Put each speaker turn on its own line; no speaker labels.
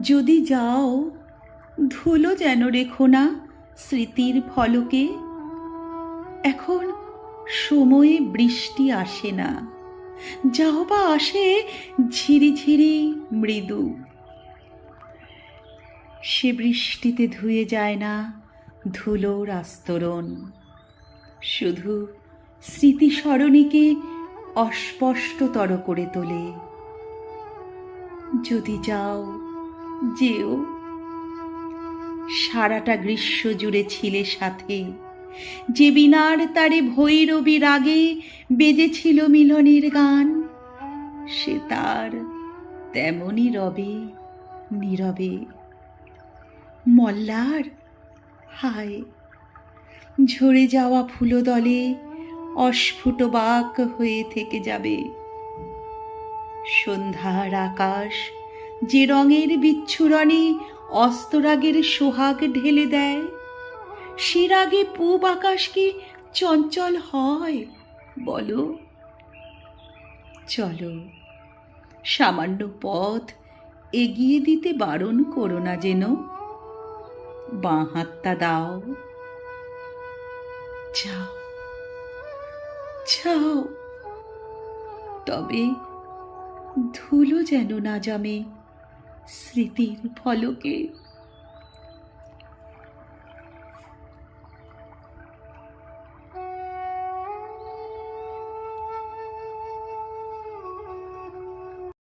যদি যাও, ধুলো যেন রেখো না স্মৃতির ফলকে। এখন সময়ে বৃষ্টি আসে না। যাও বা আসে ঝিরিঝিরি মৃদু। সে বৃষ্টিতে ধুয়ে যায় না ধুলোর আস্তরণ। শুধু স্মৃতি সরণীকে অস্পষ্টতর করে তোলে। যদি যাও যেও। সারাটা গ্রীষ্ম জুড়ে ছিলে সাথে। যে বিনার তারে ভৈরবী রাগে বেজেছিল মিলনের গান, সে তার তেমনই রবে, নীরবে। মল্লার, হায়, ঝরে যাওয়া ফুলদলে অস্ফুট বাক হয়ে থেকে যাবে। সন্ধ্যার আকাশ যে রঙের বিচ্ছুরণে অস্তরাগের সোহাগ ঢেলে দেয়। সে রাগে পূব আকাশ কি চঞ্চল হয়, বলো। চলো, সামান্য পথ এগিয়ে দিতে বারণ করো না যেন। বাঁ দাও। যাও যাও। তবে ধুলো যেন না জমে। স্মৃতির ফলকে